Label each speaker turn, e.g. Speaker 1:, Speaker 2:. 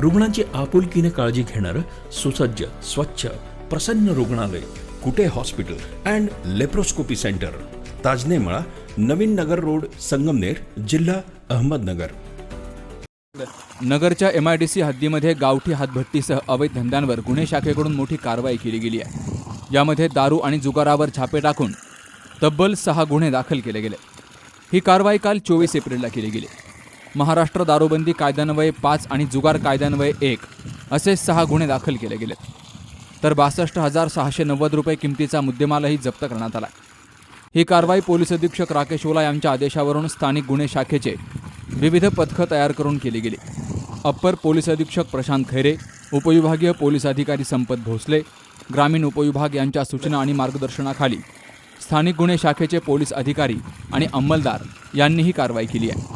Speaker 1: रुग्णांची आपुलकीने काळजी घेणारं सुसज्ज स्वच्छ प्रसन्न रुग्णालय Kute hospital and laparoscopy centre. Tajnemala Navin Nagar road Sangamner जिल्हा अहमदनगर.
Speaker 2: नगरच्या एम आय डी सी हद्दीमध्ये गावठी हातभट्टीसह अवैध धंद्यांवर गुन्हे शाखेकडून मोठी कारवाई केली गेली आहे. यामध्ये दारू आणि जुगारावर छापे टाकून तब्बल सहा गुन्हे दाखल केले गेले. ही कारवाई काल चोवीस एप्रिलला केली गेली. महाराष्ट्र दारूबंदी कायद्यान्वये पाच आणि जुगार कायद्यान्वये एक असे सहा गुन्हे दाखल केले गेलेत. तर बासष्ट हजार सहाशे नव्वद रुपये किमतीचा मुद्देमालही जप्त करण्यात आला. ही कारवाई पोलीस अधीक्षक राकेश ओला यांच्या आदेशावरून स्थानिक गुन्हे शाखेचे विविध पथकं तयार करून केली गेली. अप्पर पोलीस अधीक्षक प्रशांत खैरे उपविभागीय पोलीस अधिकारी संपत भोसले ग्रामीण उपविभाग यांच्या सूचना आणि मार्गदर्शनाखाली स्थानिक गुन्हे शाखेचे पोलीस अधिकारी आणि अंमलदार यांनी ही कारवाई केली आहे.